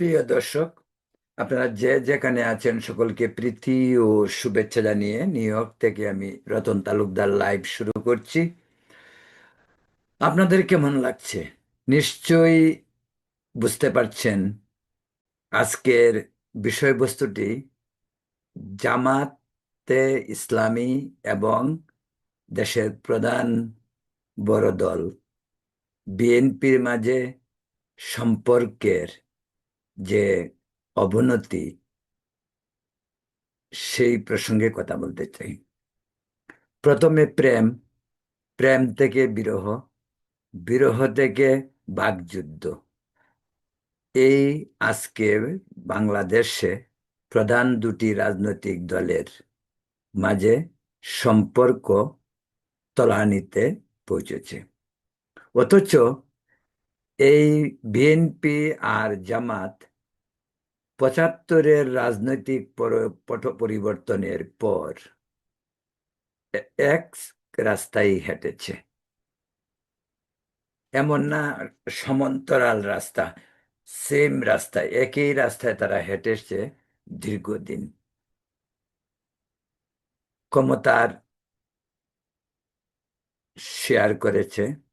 প্রিয় দর্শক, আপনারা যে যেখানে আছেন সকলকে প্রীতি ও শুভেচ্ছা জানিয়ে নিউ ইয়র্ক থেকে আমি রতন তালুকদার লাইভ শুরু করছি। আপনাদের কেমন লাগছে? নিশ্চয়ই বুঝতে পারছেন আজকের বিষয়বস্তুটি জামাতে ইসলামী এবং দেশের প্রধান বড় দল, বিএনপির মাঝে সম্পর্কের। যে অবনতি সেই প্রসঙ্গে কথা বলতে চাই। প্রথমে প্রেম প্রেম থেকে বিরহ বিরহ থেকে বাকযুদ্ধ। এই আজকে বাংলাদেশে প্রধান দুটি রাজনৈতিক দলের মাঝে সম্পর্ক তলানিতে পৌঁছেছে। অথচ এই বিএনপি আর জামাত পঁচাত্তরের রাজনৈতিক পট, পরিবর্তনের পর এক রাস্তায় হেঁটেছে। এমন না, সমান্তরাল রাস্তা, সেম রাস্তায় একই রাস্তায় তারা হেঁটেছে দীর্ঘদিন। ক্ষমতার শেয়ার করেছে।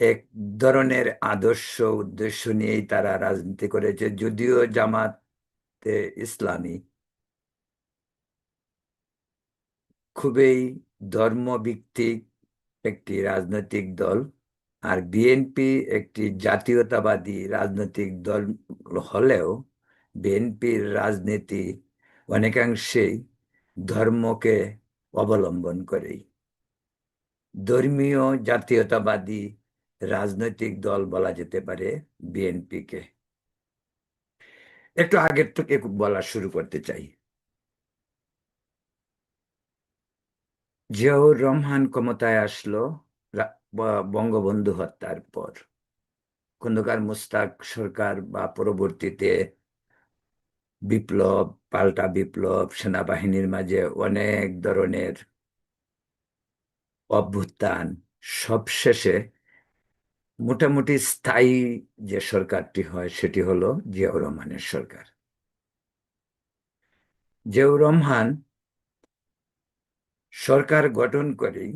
এক ধরনের আদর্শ উদ্দেশ্য নিয়েই তারা রাজনীতি করেছে, যদিও জামাতে ইসলামী খুবই ধর্মভিত্তিক একটি রাজনৈতিক দল আর বিএনপি একটি জাতীয়তাবাদী রাজনৈতিক দল হলেও বিএনপির রাজনীতি অনেকাংশেই ধর্মকে অবলম্বন করেই। ধর্মীয় জাতীয়তাবাদী রাজনৈতিক দল বলা যেতে পারে বিএনপিকে। একটু আগের থেকে বলা শুরু করতে চাই। জিয়াউর রহমান ক্ষমতায় আসলো বঙ্গবন্ধু হত্যার পর। খন্দকার মুস্তাক সরকার বা পরবর্তীতে বিপ্লব, পাল্টা বিপ্লব, সেনাবাহিনীর মাঝে অনেক ধরনের অভ্যুত্থান, সবশেষে মোটামুটি স্থায়ী যে সরকারটি হয় সেটি হলো জিয়াউর রহমানের সরকার। জিয়াউর রহমান সরকার গঠন করেই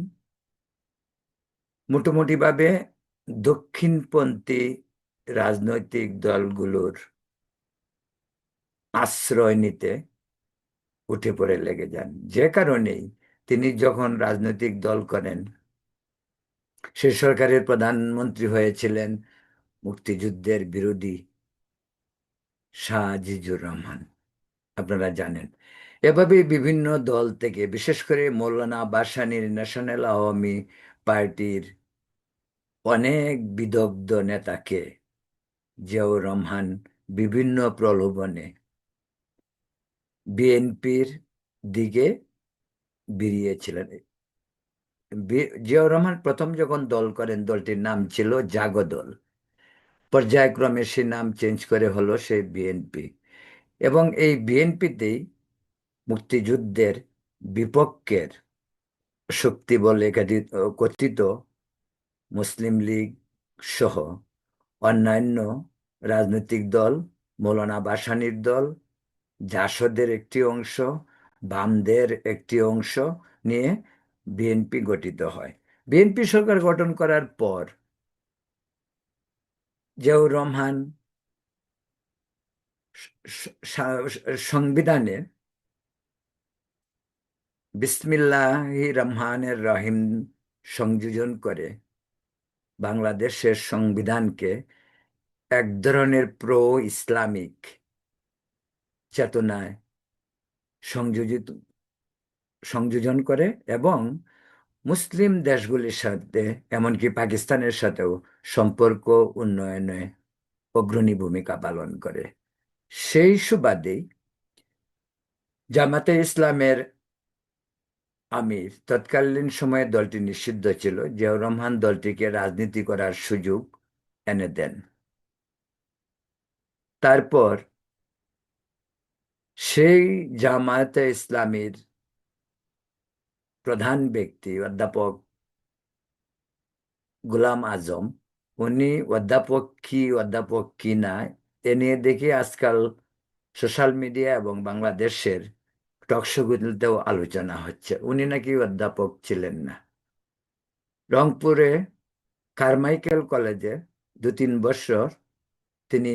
মোটামুটিভাবে দক্ষিণপন্থী রাজনৈতিক দলগুলোর আশ্রয় নিতে উঠে পড়ে লেগে যান। যে কারণেই তিনি যখন রাজনৈতিক দল করেন সে সরকারের প্রধানমন্ত্রী হয়েছিলেন মুক্তিযুদ্ধের বিরোধী শাহ আজিজুর রহমান। আপনারা জানেন। এভাবে বিভিন্ন দল থেকে, বিশেষ করে মৌলানা বাসানির ন্যাশনাল আওয়ামী পার্টির অনেক বিদগ্ধ নেতাকে জিয়াউর রহমান বিভিন্ন প্রলোভনে বিএনপির দিকে বেরিয়েছিলেন। জিয়াউর রহমান প্রথম যখন দল করেন, দলটির নাম ছিল জাগদল। পর্যায়ক্রমে সে নাম চেঞ্জ করে হলো সে বিএনপি। এবং এই বিএনপিতেই মুক্তিযুদ্ধের বিপক্ষের শক্তি বলে কথিত মুসলিম লীগ সহ অন্যান্য রাজনৈতিক দল, মৌলানা বাসানির দল, জাসদের একটি অংশ, বামদের একটি অংশ নিয়ে বিএনপি গঠিত হয়। বিএনপি সরকার গঠন করার পর জিয়াউর রহমান সংবিধানে বিসমিল্লাহ রহমানের রহিম সংযোজন করে বাংলাদেশের সংবিধানকে এক ধরনের প্রো ইসলামিক চেতনায় সংযোজিত সংযোজন করে এবং মুসলিম দেশগুলির সাথে, এমনকি পাকিস্তানের সাথেও সম্পর্ক, উন্নয়নে অগ্রণী ভূমিকা পালন করে। সেই সুবাদেই জামাতে ইসলামের আমির তৎকালীন সময়ে দলটি নিষিদ্ধ ছিল, জিয়াউর রহমান দলটিকে রাজনীতি করার সুযোগ এনে দেন। তারপর সেই জামায়াতে ইসলামীর প্রধান ব্যক্তি, অধ্যাপক গুলাম আজম, উনি অধ্যাপক কি অধ্যাপক কি না, এ নিয়ে দেখি আজকাল সোশ্যাল মিডিয়া এবং বাংলাদেশের টকশোগুলোতেও আলোচনা হচ্ছে। উনি নাকি অধ্যাপক ছিলেন না। রংপুরে কারমাইকেল কলেজে দু তিন বছর তিনি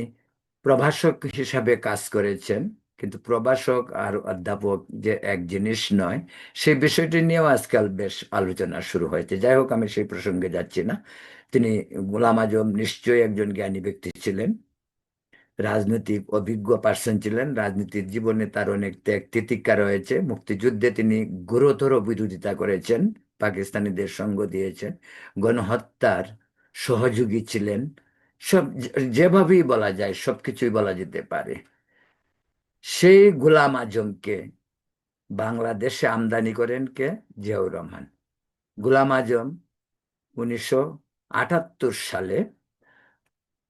প্রভাষক হিসাবে কাজ করেছেন। কিন্তু প্রভাষক আর অধ্যাপক যে এক জিনিস নয় সেই বিষয়টি নিয়েও আজকাল বেশ আলোচনা শুরু হয়েছে। যাই হোক, আমি সেই প্রসঙ্গে যাচ্ছি না। তিনি গোলাম আজম নিশ্চয়ই একজন জ্ঞানী ব্যক্তি ছিলেন, রাজনৈতিক অভিজ্ঞ পার্সন ছিলেন, রাজনীতির জীবনে তার অনেক ত্যাগ তিতিক্ষা রয়েছে। মুক্তিযুদ্ধে তিনি গুরুতর বিরোধিতা করেছেন, পাকিস্তানিদের সঙ্গ দিয়েছেন, গণহত্যার সহযোগী ছিলেন। সব যেভাবেই বলা যায়, সবকিছুই বলা যেতে পারে। সেই গোলাম আজমকে বাংলাদেশে আমদানি করেন কে? জিয়াউর রহমান। গোলাম আজম উনিশশো আটাত্তর সালে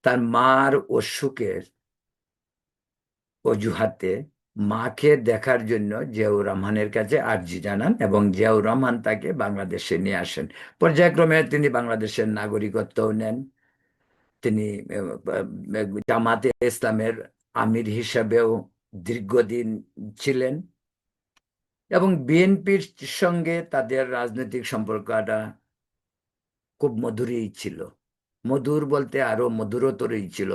তার মার অসুখের অজুহাতে মাকে দেখার জন্য জিয়াউর রহমানের কাছে আর্জি জানান এবং জিয়াউর রহমান তাকে বাংলাদেশে নিয়ে আসেন। পর্যায়ক্রমে তিনি বাংলাদেশের নাগরিকত্বও নেন। তিনি জামাতে ইসলামের আমির হিসাবেও দীর্ঘদিন ছিলেন এবং বিএনপির সঙ্গে তাদের রাজনৈতিক সম্পর্কটা খুব মধুরই ছিল। মধুর বলতে আরও মধুরতরই ছিল।